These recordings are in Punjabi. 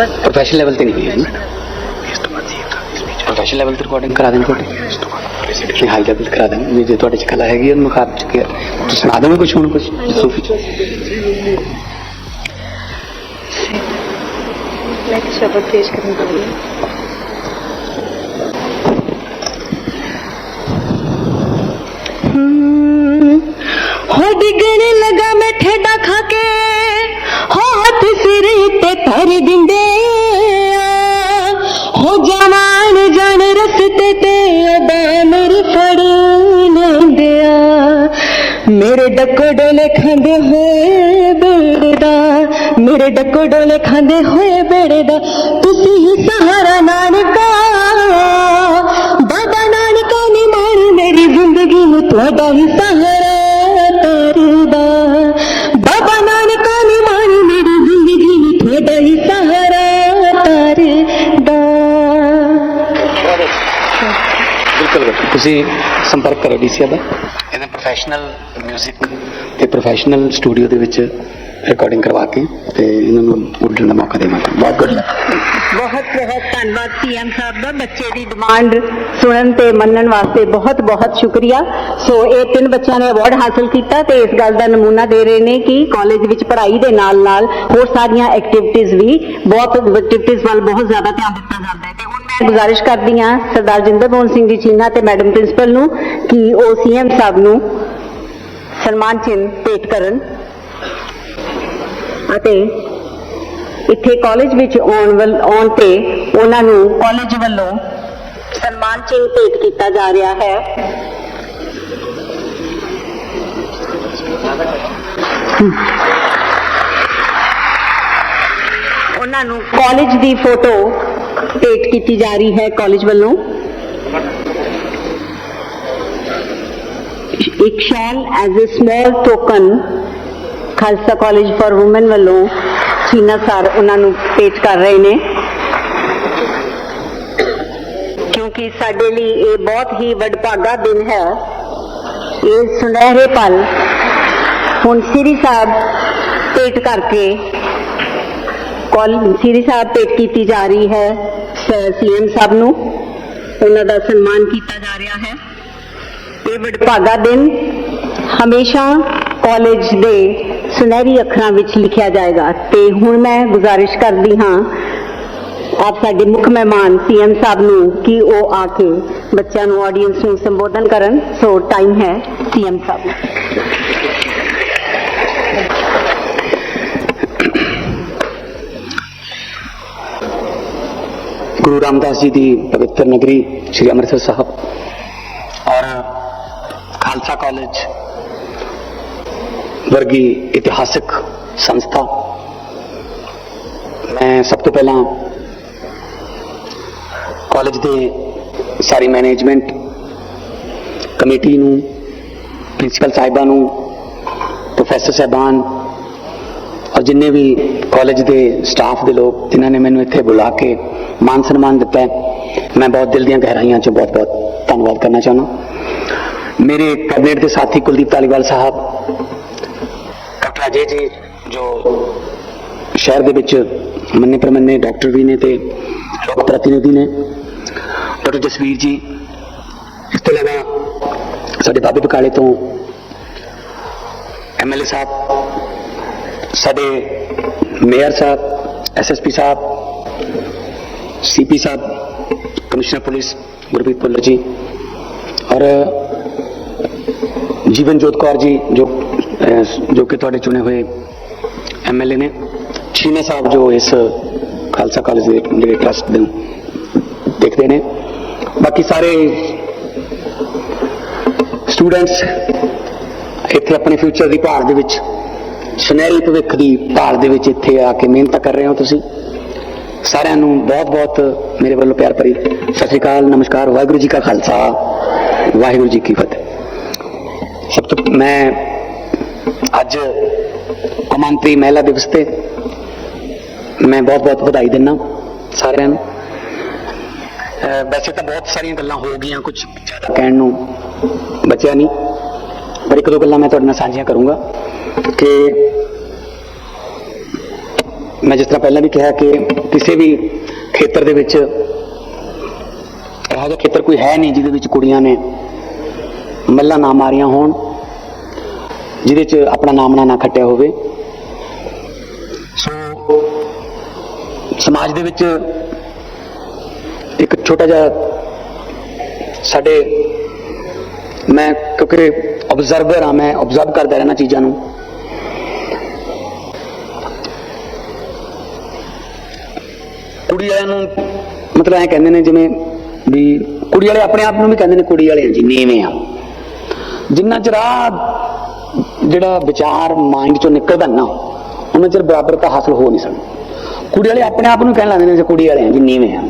ਫਸਟ ਪ੍ਰੋਫੈਸ਼ਨਲ ਲੈਵਲ ਤੇ ਨਹੀਂ ਹੈ ਪ੍ਰੋਫੈਸ਼ਨਲ ਲੈਵਲ ਤੇ ਰਿਕਾਰਡਿੰਗ ਕਰਾ ਦੇਣ ਤੁਹਾਡੀ ਨਹੀਂ ਹਾਈ ਲੈਵਲ ਕਰਾ ਦੇਣ ਜੇ ਤੁਹਾਡੇ ਚ ਕਲਾ ਹੈਗੀ ਉਹਨੂੰ ਖਾਪ ਚ ਕੇ ਤੁਸੀਂ ਸੁਣਾ ਦੋਗੇ ਕੁਝ ਹੁਣ ਕੁਝ ਸੂਫੀ ਚ ਮੈਂ ਇੱਕ ਸ਼ਬਦ ਪੇਸ਼ ਕਰਨ ਜਾ ਰਹੀ ਹਾਂ हो डिगने लगा मैं ठेडा खाके हो हाथ सिर ते धर दिंदे ਉਹ ਜਵਾਨ ਜਣ ਰਸਤੇ ਤੇ ਅਦਾ ਮੇਰ ਫੜ ਲੈਂਦਿਆ ਮੇਰੇ ਡਕੜੋਲੇ ਖਾਂਦੇ ਹੋਏ ਬੇੜਦਾ ਮੇਰੇ ਡਕੜੋਲੇ ਖਾਂਦੇ ਹੋਏ ਬੇੜਦਾ ਤੁਸੀਂ ਹੀ ਸਹਾਰਾ ਨਾਨਕਾ, ਬਾਬਾ ਨਾਨਕਾ ਨੇ ਮਾਰੀ ਮੇਰੀ ਜ਼ਿੰਦਗੀ ਨੂੰ ਤੁਹਾਡਾ ਹੀ ਸਹਾਰਾ ਬਿਲਕੁਲ ਤੁਸੀਂ ਸੰਪਰਕ ਕਰੋ ਡੀਸੀ ਦਾ। ਇਹਨਾਂ ਪ੍ਰੋਫੈਸ਼ਨਲ 뮤직 ਤੇ ਪ੍ਰੋਫੈਸ਼ਨਲ ਸਟੂਡੀਓ ਦੇ ਵਿੱਚ ਰਿਕਾਰਡਿੰਗ ਕਰਵਾ ਕੇ ਤੇ ਇਹਨਾਂ ਨੂੰ ਉੱਡਣ ਦਾ ਮੌਕਾ ਦੇਵਾਂਗੇ। ਬਹੁਤ ਗੁੱਡ ਬਹੁਤ ਬਹੁਤ ਧੰਨਵਾਦ ਸੀਐਮ ਸਾਹਿਬ ਦਾ। ਬੱਚੇ ਦੀ ਡਿਮਾਂਡ ਸੁਣਨ ਤੇ ਮੰਨਣ ਵਾਸਤੇ ਬਹੁਤ ਬਹੁਤ ਸ਼ੁਕਰੀਆ। ਸੋ ਇਹ ਤਿੰਨ ਬੱਚਿਆਂ ਨੇ ਅਵਾਰਡ ਹਾਸਲ ਕੀਤਾ ਤੇ ਇਸ ਗੱਲ ਦਾ ਨਮੂਨਾ ਦੇ ਰਹੇ ਨੇ ਕਿ ਕਾਲਜ ਵਿੱਚ ਪੜ੍ਹਾਈ ਦੇ ਨਾਲ ਨਾਲ ਹੋਰ ਸਾਰੀਆਂ ਐਕਟੀਵਿਟੀਜ਼ ਵੀ ਬਹੁਤ ਐਕਟੀਵਿਟੀਜ਼ ਵੱਲ ਬਹੁਤ ਜ਼ਿਆਦਾ ਧਿਆਨ ਦਿੱਤਾ ਜਾਂਦਾ ਹੈ ਗੁਜ਼ਾਰਿਸ਼ ਕਰਦੀ ਹਾਂ ਸਰਦਾਰ ਜਿੰਦਰ ਮੋਹਨ ਸਿੰਘ ਜੀ ਚੀਨਾ ਤੇ ਮੈਡਮ ਪ੍ਰਿੰਸੀਪਲ ਨੂੰ ਕਿ ਉਹ ਸੀਐਮ ਸਾਹਿਬ ਨੂੰ ਸਨਮਾਨ ਚਿੰਨ੍ਹ ਭੇਟ ਕਰਨ ਅਤੇ ਇੱਥੇ ਕਾਲਜ ਵਿੱਚ ਆਉਣ ਵੱਲ ਆਉਣ ਤੇ ਉਹਨਾਂ ਨੂੰ ਕਾਲਜ ਵੱਲੋਂ ਸਨਮਾਨ ਚਿੰਨ੍ਹ ਭੇਟ ਕੀਤਾ ਜਾ ਰਿਹਾ ਹੈ। ਉਹਨਾਂ ਨੂੰ ਕਾਲਜ ਦੀ ਫੋਟੋ ਭੇਟ ਕੀਤੀ ਜਾ ਰਹੀ ਹੈ ਕਾਲਜ ਵੱਲੋਂ। ਇੱਕ ਸ਼ਾਲ as a small token Khalsa college for women Cheena sir sir ਉਹਨਾਂ ਨੂੰ ਭੇਟ ਕਰ ਰਹੇ ਨੇ। ਕਿਉਂਕਿ ਸਾਡੇ ਲਈ ਇਹ ਬਹੁਤ ਹੀ ਵਡਭਾਗਾ ਦਿਨ ਹੈ। ਇਹ ਸੁਨਹਿਰੇ ਪਲ ਹੁਣ ਸ੍ਰੀ ਸਾਹਿਬ ਭੇਟ ਕਰਕੇ ਕਾਲ ਸ੍ਰੀ ਸਾਹਿਬ ਭੇਟ ਕੀਤੀ ਜਾ ਰਹੀ ਹੈ ਸੀਐਮ ਸਾਹਿਬ ਨੂੰ। ਉਹਨਾਂ ਦਾ ਸਨਮਾਨ ਕੀਤਾ ਜਾ ਰਿਹਾ ਹੈ। ਇਹ ਵਡਭਾਗਾ ਦਿਨ ਹਮੇਸ਼ਾ ਕਾਲਜ ਦੇ ਸੁਨਹਿਰੀ ਅੱਖਰਾਂ ਵਿੱਚ ਲਿਖਿਆ ਜਾਏਗਾ। ਤੇ ਹੁਣ ਮੈਂ ਗੁਜ਼ਾਰਿਸ਼ ਕਰਦੀ ਹਾਂ ਆਪ ਸਾਡੇ ਮੁੱਖ ਮਹਿਮਾਨ ਸੀਐਮ ਸਾਹਿਬ ਨੂੰ ਕਿ ਉਹ ਆ ਕੇ ਬੱਚਿਆਂ ਨੂੰ ਆਡੀਅנס ਨੂੰ ਸੰਬੋਧਨ ਕਰਨ। ਸੋ ਟਾਈਮ ਹੈ ਸੀਐਮ ਸਾਹਿਬ ਗੁਰੂ ਰਾਮਦਾਸ ਜੀ ਦੀ ਪਵਿੱਤਰ ਨਗਰੀ ਸ੍ਰੀ ਅੰਮ੍ਰਿਤਸਰ ਸਾਹਿਬ ਔਰ ਖਾਲਸਾ ਕਾਲਜ ਵਰਗੀ ਇਤਿਹਾਸਕ ਸੰਸਥਾ। ਮੈਂ ਸਭ ਤੋਂ ਪਹਿਲਾਂ ਕਾਲਜ ਦੇ ਸਾਰੀ ਮੈਨੇਜਮੈਂਟ ਕਮੇਟੀ ਨੂੰ, ਪ੍ਰਿੰਸੀਪਲ ਸਾਹਿਬਾਂ ਨੂੰ, ਪ੍ਰੋਫੈਸਰ ਸਾਹਿਬਾਨ ਔਰ ਜਿੰਨੇ ਵੀ ਕਾਲਜ ਦੇ ਸਟਾਫ ਦੇ ਲੋਕ, ਜਿਨ੍ਹਾਂ ਨੇ ਮੈਨੂੰ ਇੱਥੇ ਬੁਲਾ ਕੇ ਮਾਨ ਸਨਮਾਨ ਦਿੱਤਾ ਹੈ। ਮੈਂ ਬਹੁਤ ਦਿਲ ਦੀਆਂ ਗਹਿਰਾਈਆਂ ਚੋਂ ਬਹੁਤ ਬਹੁਤ ਧੰਨਵਾਦ ਕਰਨਾ ਚਾਹੁੰਦਾ ਮੇਰੇ ਕੈਬਨਿਟ ਦੇ ਸਾਥੀ ਕੁਲਦੀਪ ਤਾਲੀਵਾਲ ਸਾਹਿਬ, ਡਾਕਟਰ ਅਜੇ ਜੀ, ਜੋ ਸ਼ਹਿਰ ਦੇ ਵਿੱਚ ਮੰਨੇ ਪ੍ਰਮੰਨੇ ਡਾਕਟਰ ਵੀ ਨੇ ਤੇ ਲੋਕ ਪ੍ਰਤੀਨਿਧੀ ਨੇ, ਡਾਕਟਰ ਜਸਵੀਰ ਜੀ, ਇਸ ਤੋਂ ਇਲਾਵਾ ਸਾਡੇ ਬਾਬੇ ਬਕਾਲੇ ਤੋਂ ਐਮਐਲਏ ਸਾਹਿਬ, ਸਾਡੇ ਮੇਅਰ ਸਾਹਿਬ ਐਸਐਸਪੀ ਸਾਹਿਬ ਸੀਪੀ ਸਾਹਿਬ ਕਮਿਸ਼ਨਰ ਪੁਲਿਸ ਗੁਰਪ੍ਰੀਤ ਭੁੱਲਰ ਜੀ ਔਰ ਜੀਵਨ ਜੋਤ ਕੌਰ ਜੀ ਜੋ ਜੋ ਕਿ ਤੁਹਾਡੇ ਚੁਣੇ ਹੋਏ ਐਮਐਲਏ ਨੇ ਛੀਨਾ ਸਾਹਿਬ ਜੋ ਇਸ ਖਾਲਸਾ ਕਾਲਜ ਦੇ ਜਿਹੜੇ ਟਰਸਟ ਦੇ ਦੇਖਦੇ ਨੇ ਬਾਕੀ ਸਾਰੇ ਸਟੂਡੈਂਟਸ ਇੱਥੇ ਆਪਣੇ ਫਿਊਚਰ ਦੀ ਭਾਲ ਦੇ ਵਿੱਚ ਸੁਨਹਿਰੀ ਭਵਿੱਖ ਦੀ ਭਾਲ ਦੇ ਵਿੱਚ ਇੱਥੇ ਆ ਕੇ ਮਿਹਨਤ ਕਰ ਰਹੇ ਹੋ ਤੁਸੀਂ ਸਾਰਿਆਂ ਨੂੰ ਬਹੁਤ-ਬਹੁਤ ਮੇਰੇ ਵੱਲੋਂ ਪਿਆਰ ਭਰੀ ਸਤਿ ਸ਼੍ਰੀ ਅਕਾਲ, ਨਮਸਕਾਰ, ਵਾਹਿਗੁਰੂ ਜੀ ਕਾ ਖਾਲਸਾ, ਵਾਹਿਗੁਰੂ ਜੀ ਕੀ ਫਤਿਹ। ਸਭ ਤੋਂ ਮੈਂ ਅੱਜ ਕੌਮਾਂਤਰੀ ਮਹਿਲਾ ਦਿਵਸ ਤੇ ਮੈਂ ਬਹੁਤ-ਬਹੁਤ ਵਧਾਈ ਦਿੰਦਾ ਸਾਰਿਆਂ ਨੂੰ। ਵੈਸੇ ਤਾਂ ਬਹੁਤ ਸਾਰੀਆਂ ਗੱਲਾਂ ਹੋ ਗਈਆਂ, ਕੁਝ ਜ਼ਿਆਦਾ ਕਹਿਣ ਨੂੰ ਬਚਿਆ ਨਹੀਂ, ਪਰ ਇੱਕ ਦੋ ਗੱਲਾਂ ਮੈਂ ਤੁਹਾਡੇ ਨਾਲ ਸਾਂਝੀਆਂ ਕਰੂੰਗਾ ਕਿ ਮੈਂ ਜਿਸ ਤਰ੍ਹਾਂ ਪਹਿਲਾਂ ਵੀ ਕਿਹਾ ਕਿ ਕਿਸੇ ਵੀ ਖੇਤਰ ਦੇ ਵਿੱਚ ਇਹੋ ਜਿਹਾ ਖੇਤਰ ਕੋਈ ਹੈ ਨਹੀਂ ਜਿਹਦੇ ਵਿੱਚ ਕੁੜੀਆਂ ਨੇ ਮੱਲਾ ਨਾ ਮਾਰੀਆਂ ਹੋਣ, ਜਿਹਦੇ 'ਚ ਆਪਣਾ ਨਾਮਣਾ ਨਾ ਖੱਟਿਆ ਹੋਵੇ। ਸੋ ਸਮਾਜ ਦੇ ਵਿੱਚ ਇੱਕ ਛੋਟਾ ਜਿਹਾ ਸਾਡੇ ਮੈਂ ਕਿਉਂਕਿ ਆਬਜ਼ਰਵਰ ਹਾਂ, ਮੈਂ ਆਬਜ਼ਰਵ ਕਰਦਾ ਰਹਿਣਾ ਚੀਜ਼ਾਂ ਨੂੰ। ਕੁੜੀ ਵਾਲਿਆਂ ਨੂੰ ਮਤਲਬ ਐ ਕਹਿੰਦੇ ਨੇ ਜਿਵੇਂ ਵੀ ਕੁੜੀ ਵਾਲੇ ਆਪਣੇ ਆਪ ਨੂੰ ਵੀ ਕਹਿੰਦੇ ਨੇ ਕੁੜੀ ਵਾਲੇ ਆ ਜੀ, ਨੀਵੇਂ ਆ। ਜਿੰਨਾ ਚਿਰ ਆਹ ਜਿਹੜਾ ਵਿਚਾਰ ਮਾਈਂਡ ਚੋਂ ਨਿਕਲਦਾ ਨਾ, ਉਹਨਾਂ ਚਿਰ ਬਰਾਬਰਤਾ ਹਾਸਲ ਹੋ ਨਹੀਂ ਸਕਦੀ। ਕੁੜੀ ਵਾਲੇ ਆਪਣੇ ਆਪ ਨੂੰ ਕਹਿਣ ਲੱਗ ਨੇ ਜੇ ਕੁੜੀ ਵਾਲੇ ਆ ਜੀ, ਨੀਵੇਂ ਆ।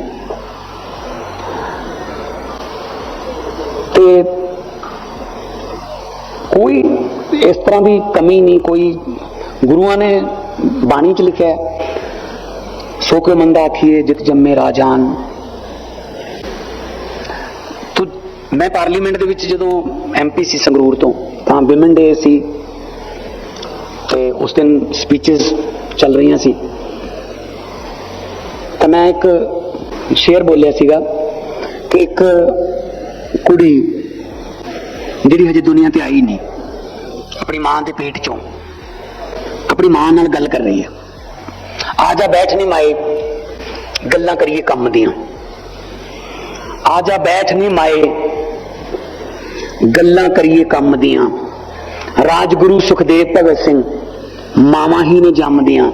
ਤੇ ਕੋਈ ਇਸ ਤਰ੍ਹਾਂ ਦੀ ਕਮੀ ਨਹੀਂ, ਕੋਈ ਗੁਰੂਆਂ ਨੇ ਬਾਣੀ ਚ ਲਿਖਿਆ ਹੈ ਸੋ ਕੇ ਮੰਦਾ ਆਖੀਏ ਜਿਤ ਜੰਮੇ ਰਾਜਾਨ ਤੋ, ਮੈਂ ਪਾਰਲੀਮੈਂਟ ਦੇ ਵਿੱਚ ਜਦੋਂ ਐਮਪੀ ਸੀ ਸੰਗਰੂਰ ਤੋਂ, ਤਾਂ ਵਿਮਨ ਡੇ ਸੀ, ਤੇ ਉਸ ਦਿਨ ਸਪੀਚਸ ਚੱਲ ਰਹੀਆਂ ਸੀ। ਤਾਂ ਮੈਂ ਇੱਕ ਸ਼ੇਅਰ ਬੋਲਿਆ ਸੀਗਾ ਕਿ ਇੱਕ ਕੁੜੀ ਜਿਹੜੀ ਹਜੇ ਦੁਨੀਆ ਤੇ ਆਈ ਨਹੀਂ, ਆਪਣੀ ਮਾਂ ਦੇ ਪੇਟ ਚੋਂ, ਆਪਣੀ ਮਾਂ ਨਾਲ ਗੱਲ ਕਰ ਰਹੀ ਹੈ। ਆ ਜਾ ਬੈਠ ਨਹੀਂ ਮਾਏ, ਗੱਲਾਂ ਕਰੀਏ ਕੰਮ ਦੀਆਂ। ਆ ਜਾ ਬੈਠ ਨਹੀਂ ਮਾਏ, ਗੱਲਾਂ ਕਰੀਏ ਕੰਮ ਦੀਆਂ। ਰਾਜਗੁਰੂ ਸੁਖਦੇਵ ਭਗਤ ਸਿੰਘ, ਮਾਵਾਂ ਹੀ ਨੇ ਜੰਮਦੀਆਂ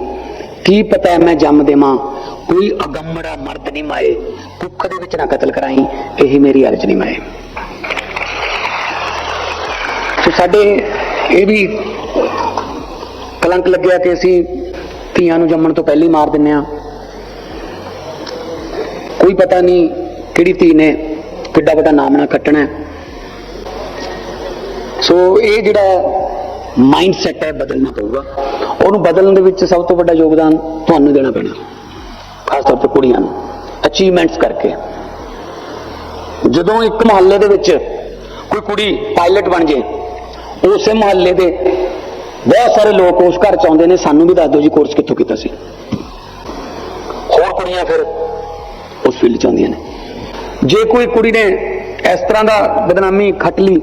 ਕੀ ਪਤਾ ਮੈਂ ਜੰਮ ਦੇਵਾਂ, ਕੋਈ ਅਗੰਮੜਾ ਮਰਦ ਨਹੀਂ ਮਾਏ। ਕੁੱਖ ਦੇ ਵਿੱਚ ਨਾ ਕਤਲ ਕਰਾਈ, ਇਹੀ ਮੇਰੀ ਅਰਜ਼ ਨਹੀਂ ਮਾਏ। ਸੋ ਸਾਡੇ ਇਹ ਵੀ ਕਲੰਕ ਲੱਗਿਆ ਕਿ ਅਸੀਂ ਧੀਆਂ ਨੂੰ ਜੰਮਣ ਤੋਂ ਪਹਿਲਾਂ ਹੀ ਮਾਰ ਦਿੰਨੇ ਆ ਕੋਈ ਪਤਾ ਨਹੀਂ ਕਿਹੜੀ ਧੀ ਨੇ ਕਿੱਡਾ ਵੱਡਾ ਨਾਮ ਨਾ ਕੱਟਣਾ ਸੋ ਇਹ ਜਿਹੜਾ ਮਾਈਂਡ ਸੈਟ ਹੈ, ਬਦਲਣਾ ਪਊਗਾ। ਉਹਨੂੰ ਬਦਲਣ ਦੇ ਵਿੱਚ ਸਭ ਤੋਂ ਵੱਡਾ ਯੋਗਦਾਨ ਤੁਹਾਨੂੰ ਦੇਣਾ ਪੈਣਾ। ਖਾਸ ਤੌਰ ਤੇ ਕੁੜੀਆਂ ਨੂੰ। ਅਚੀਵਮੈਂਟਸ ਕਰਕੇ। ਜਦੋਂ ਇੱਕ ਮੁਹੱਲੇ ਦੇ ਵਿੱਚ ਕੋਈ ਕੁੜੀ ਪਾਇਲਟ ਬਣ ਜੇ, ਉਸੇ ਮੁਹੱਲੇ ਦੇ ਬਹੁਤ ਸਾਰੇ ਲੋਕ ਉਸ ਘਰ ਚ ਆਉਂਦੇ ਨੇ। ਸਾਨੂੰ ਵੀ ਦੱਸ ਦਿਓ ਜੀ ਕੋਰਸ ਕਿੱਥੋਂ ਕੀਤਾ ਸੀ। ਹੋਰ ਕੁੜੀਆਂ ਫਿਰ? ਉਸ ਫੀਲਡ ਚ ਆਉਂਦੀਆਂ ਨੇ। ਜੇ ਕੋਈ ਕੁੜੀ ਨੇ ਇਸ ਤਰ੍ਹਾਂ ਦਾ ਬਦਨਾਮੀ ਖੱਟ ਲਈ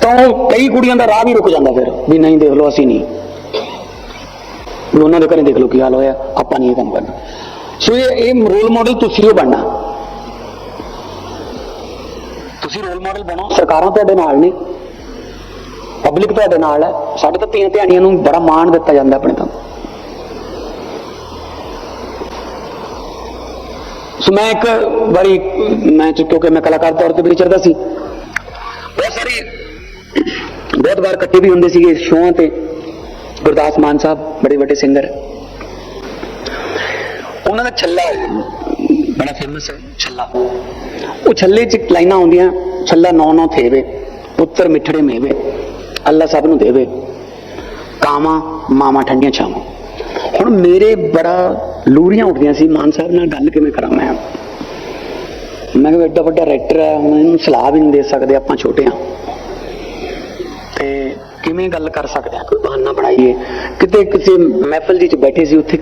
ਤਾਂ ਉਹ ਕਈ ਕੁੜੀਆਂ ਦਾ ਰਾਹ ਵੀ ਰੁਕ ਜਾਂਦਾ ਫਿਰ ਵੀ ਨਹੀਂ ਦੇਖ ਲਓ ਅਸੀਂ ਨਹੀਂ। ਉਹਨਾਂ ਦੇ ਘਰੇ ਦੇਖ ਲਓ ਕੀ ਹਾਲ ਹੋਇਆ ਆਪਾਂ ਨਹੀਂ ਇਹ ਕੰਮ ਕਰਨਾ। ਸੋ ਇਹ ਇਹ ਰੋਲ ਮਾਡਲ ਤੁਸੀਂ ਉਹ ਬਣਨਾ। ਤੁਸੀਂ ਰੋਲ ਮਾਡਲ ਬਣੋ। ਸਰਕਾਰਾਂ ਤੁਹਾਡੇ ਨਾਲ ਨੇ। ਪਬਲਿਕ ਤੁਹਾਡੇ ਨਾਲ ਹੈ। ਸਾਡੇ ਤਾਂ ਧੀਆਂ ਧਿਆਣੀਆਂ ਨੂੰ ਬੜਾ ਮਾਣ ਦਿੱਤਾ ਜਾਂਦਾ ਆਪਣੇ ਤਾਂ। ਸੋ ਮੈਂ ਇੱਕ ਵਾਰੀ, ਮੈਂ ਚ- ਕਿਉਂਕਿ ਮੈਂ ਕਲਾਕਾਰ ਤੌਰ ਤੇ ਵੀ ਵਿਚਰਦਾ ਸੀ। ਬਹੁਤ ਸਾਰੀ, ਬਹੁਤ ਵਾਰ ਇਕੱਠੇ ਵੀ ਹੁੰਦੇ ਸੀਗੇ ਸ਼ੋਆਂ ਤੇ। ਗੁਰਦਾਸ ਮਾਨ ਸਾਹਿਬ, ਬੜੇ ਵੱਡੇ ਸਿੰਗਰ ਉਹਨਾਂ ਦਾ ਛੱਲਾ ਬੜਾ ਫੇਮਸ ਹੈ, ਛੱਲਾ। ਉਹ ਛੱਲੇ ਚ ਲਾਈਨਾਂ ਆਉਂਦੀਆਂ, ਛੱਲਾ ਨੌ ਨੌ ਥੇਵੇ, ਪੁੱਤਰ ਮਿੱਠੜੇ ਮੇਵੇ। ਅੱਲਾ ਸਭ ਨੂੰ ਦੇਵੇ। ਕਾਵਾਂ, ਮਾਵਾਂ ਠੰਡੀਆਂ ਛਾਵਾਂ। ਹੁਣ ਮੇਰੇ ਬੜਾ ਲੂਰੀਆਂ ਉੱਠਦੀਆਂ ਸੀ, ਮਾਨ ਸਾਹਿਬ ਨਾਲ ਗੱਲ ਕਿਵੇਂ ਕਰਾਂ ਮੈਂ? ਮੈਂ ਕਿਹਾ ਐਡਾ ਵੱਡਾ ਰਾਈਟਰ ਹੈ, ਹੁਣ ਇਹਨੂੰ ਸਲਾਹ ਵੀ ਨਹੀਂ ਦੇ ਸਕਦੇ, ਆਪਾਂ ਛੋਟੇ ਹਾਂ। ਤੇ ਕਿਵੇਂ ਗੱਲ ਕਰ ਸਕਦੇ ਹਾਂ? ਕੋਈ ਬਹਾਨਾ ਬਣਾਈਏ। ਕਿਤੇ ਕਿਸੇ ਮਹਿਫਲ ਜੀ ਚ ਬੈਠੇ ਸੀ, ਉੱਥੇ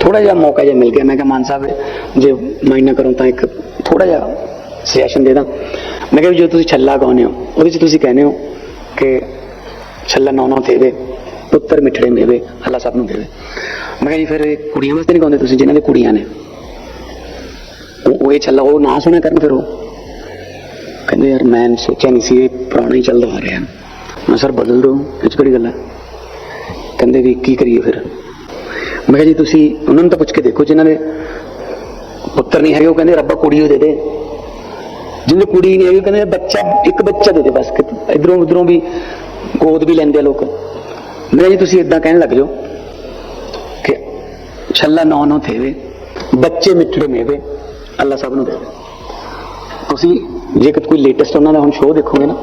ਥੋੜਾ ਜਿਹਾ ਮੌਕਾ ਜਿਹਾ ਮਿਲ ਗਿਆ। ਮੈਂ ਕਿਹਾ, ਮਾਨ ਸਾਹਿਬ, ਜੇ ਮਾਈਂਡ ਨਾ ਕਰੋ ਤਾਂ ਇੱਕ ਥੋੜਾ ਜਿਹਾ ਸੁਜੈਸ਼ਨ ਦੇ ਦਾਂ। ਮੈਂ ਕਿਹਾ ਵੀ ਜੋ ਤੁਸੀਂ ਛੱਲਾ ਗਾਉਂਦੇ ਹੋ, ਉਹਦੇ ਚ ਤੁਸੀਂ ਕਹਿੰਦੇ ਹੋ ਕਿ ਛੱਲਾ ਨੌ ਨੌ ਥੇਵੇ ਪੁੱਤਰ ਮਿੱਠੜੇ ਮੇਵੇ ਅੱਲਾ ਸਭ ਨੂੰ ਦੇਵੇ। ਮੈਂ ਕਿਹਾ ਜੀ, ਫਿਰ ਕੁੜੀਆਂ ਵਾਸਤੇ ਨਹੀਂ ਗਾਉਂਦੇ ਤੁਸੀਂ, ਜਿਨ੍ਹਾਂ ਦੇ ਕੁੜੀਆਂ ਨੇ? ਉਹ ਇਹ ਛੱਲਾ, ਉਹ ਨਾ ਸੁਣਿਆ ਕਰਨ ਫਿਰ ਉਹ? ਕਹਿੰਦੇ, ਯਾਰ ਮੈਂ ਸੋਚਿਆ ਨਹੀਂ ਸੀ ਇਹ ਪੁਰਾਣਾ ਹੀ ਚੱਲਦਾ ਆ ਰਿਹਾ। ਮੈਂ ਸਰ, ਬਦਲ ਦੋ ਇਹ 'ਚ ਕਿਹੜੀ ਗੱਲ ਹੈ ਕਹਿੰਦੇ ਵੀ ਕੀ ਕਰੀਏ ਫਿਰ? ਮੈਂ ਕਿਹਾ ਜੀ, ਤੁਸੀਂ ਉਹਨਾਂ ਨੂੰ ਤਾਂ ਪੁੱਛ ਕੇ ਦੇਖੋ, ਜਿਨ੍ਹਾਂ ਦੇ ਪੁੱਤਰ ਨਹੀਂ ਹੈਗੇ, ਉਹ ਕਹਿੰਦੇ, ਰੱਬਾ ਕੁੜੀ ਉਹ ਦੇ ਦੇ। ਜਿਹਨੇ ਕੁੜੀ ਨਹੀਂ ਹੈਗੀ ਕਹਿੰਦੇ ਬੱਚਾ ਇੱਕ ਬੱਚਾ ਦੇ ਦੇ ਬਸ ਇਧਰੋਂ ਉਧਰੋਂ ਵੀ ਗੋਦ ਵੀ ਲੈਂਦੇ ਆ ਲੋਕ। ਮੈਂ ਜੀ ਤੁਸੀਂ ਇਦਾਂ ਕਹਿਣ ਲੱਗ ਜਾਓ ਕਿ ਛੱਲਾ ਨੌ ਨੌ ਥੇਵੇ ਬੱਚੇ ਮਿੱਠੜੇ ਮੇਵੇ ਅੱਲਾ ਸਭ ਨੂੰ ਦੇਵੇ ਤੁਸੀਂ ਜੇ ਕੋਈ ਲੇਟੈਸਟ ਉਹਨਾਂ ਦਾ ਹੁਣ ਸ਼ੋਅ ਦੇਖੋਗੇ ਨਾ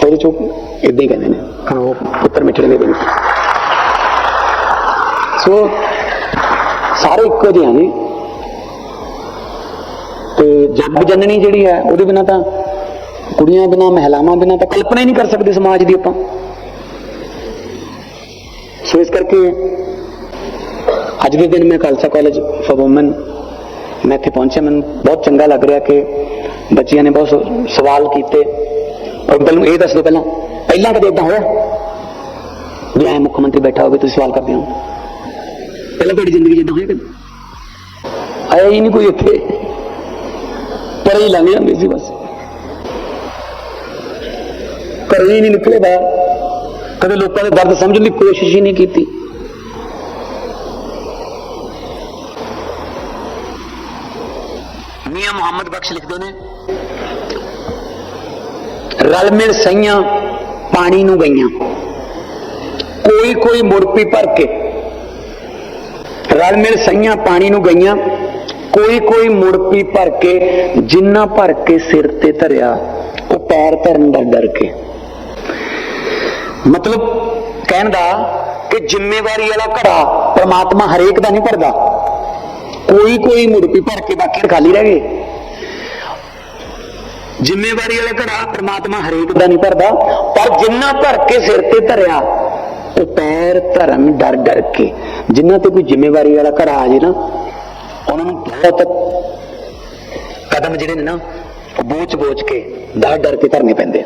ਤਾਂ ਉਹਦੇ ਚੋਂ ਇਦਾਂ ਹੀ ਕਹਿੰਦੇ ਨੇ ਉਹ ਪੁੱਤਰ ਮਿੱਠੜੇ ਮੇਵੇ ਨੇ। ਸੋ ਸਾਰੇ ਇੱਕੋ ਜਿਹੇ ਆ ਜੀ। ਤੇ ਜੱਗ ਜਨਨੀ ਜਿਹੜੀ ਹੈ, ਉਹਦੇ ਬਿਨਾ ਤਾਂ ਕੁੜੀਆਂ ਬਿਨਾ, ਮਹਿਲਾਵਾਂ ਬਿਨਾ ਤਾਂ ਕਲਪਨਾ ਹੀ ਨਹੀਂ ਕਰ ਸਕਦੇ ਸਮਾਜ ਦੀ ਆਪਾਂ। ਸੋ ਇਸ ਕਰਕੇ ਅੱਜ ਦੇ ਦਿਨ ਮੈਂ ਖਾਲਸਾ ਕਾਲਜ ਫॉर ਔਮਨ ਮੈਂ ਇੱਥੇ ਪਹੁੰਚਿਆ। ਮੈਨੂੰ ਬਹੁਤ ਚੰਗਾ ਲੱਗ ਰਿਹਾ ਕਿ ਬੱਚਿਆਂ ਨੇ ਬਹੁਤ ਸ- ਸਵਾਲ ਕੀਤੇ। ਔਰ ਮੈਨੂੰ ਇਹ ਦੱਸ ਦਿਓ ਪਹਿਲਾਂ ਪਹਿਲਾਂ ਕਦੇ ਇਦਾਂ ਹੋਇਆ? ਵੀ ਐ ਮੁੱਖ ਮੰਤਰੀ ਬੈਠਾ ਹੋਵੇ, ਤੁਸੀਂ ਸਵਾਲ ਕਰਦੇ ਹੋ। ਪਹਿਲਾਂ ਤੁਹਾਡੀ ਜ਼ਿੰਦਗੀ ਜਿੱਦਾਂ ਹੋਇਆ ਕਦੇ? ਆਇਆ ਹੀ ਨਹੀਂ ਕੋਈ ਇੱਥੇ। ਪਰ ਹੀ ਲੰਘ ਜਾਂਦੇ ਸੀ ਬਸ। ਘਰੋਂ ਹੀ ਨਹੀਂ ਨਿਕਲੇ ਬਾਹਰ। ਕਦੇ ਲੋਕਾਂ ਦੇ ਦਰਦ ਸਮਝਣ ਦੀ ਕੋਸ਼ਿਸ਼ ਹੀ ਨਹੀਂ ਕੀਤੀ। ਮੀਆਂ ਮੁਹੰਮਦ ਬਖਸ਼ ਲਿਖਦੇ ਨੇ, ਰਲ ਮਿਲ ਸਈਆਂ ਪਾਣੀ ਨੂੰ ਗਈਆਂ। ਕੋਈ ਕੋਈ ਮੁਰਪੀ ਭਰ ਕੇ ਰਲ ਮਿਲ ਸਈਆਂ ਪਾਣੀ ਨੂੰ ਗਈਆਂ। ਕੋਈ ਕੋਈ ਮੁਰਪੀ ਭਰ ਕੇ, ਜਿੰਨਾ ਭਰ ਕੇ ਸਿਰ ਤੇ ਧਰਿਆ, ਉਹ ਪੈਰ ਧਰਨ ਡਰ ਡਰ ਕੇ। ਮਤਲਬ ਕਹਿਣ ਦਾ ਕਿ ਜ਼ਿੰਮੇਵਾਰੀ ਵਾਲਾ ਘੜਾ ਪ੍ਰਮਾਤਮਾ ਹਰੇਕ ਦਾ ਨਹੀਂ ਭਰਦਾ। ਕੋਈ ਕੋਈ ਮੁਰਪੀ ਭਰ ਕੇ ਬਾਕੀ ਖਾਲੀ ਰਹਿ ਗਏ। ਜ਼ਿੰਮੇਵਾਰੀ ਵਾਲਾ ਘੜਾ ਪ੍ਰਮਾਤਮਾ ਹਰੇਕ ਦਾ ਨਹੀਂ ਭਰਦਾ, ਪਰ ਜਿੰਨਾ ਭਰ ਕੇ ਸਿਰ ਤੇ ਧਰਿਆ, ਉਹ ਪੈਰ ਧਰਮ ਡਰ ਡਰ ਕੇ। ਜਿੰਨਾ ਤੇ ਕੋਈ ਜ਼ਿੰਮੇਵਾਰੀ ਵਾਲਾ ਘੜਾ ਆ ਜੇ ਨਾ ਉਹਨਾਂ ਨੂੰ ਬਹੁਤ ਕਦਮ ਜਿਹੜੇ ਨੇ ਨਾ ਬੋਚ ਬੋਚ ਕੇ ਡਰ ਡਰ ਕੇ ਧਰਨੇ ਪੈਂਦੇ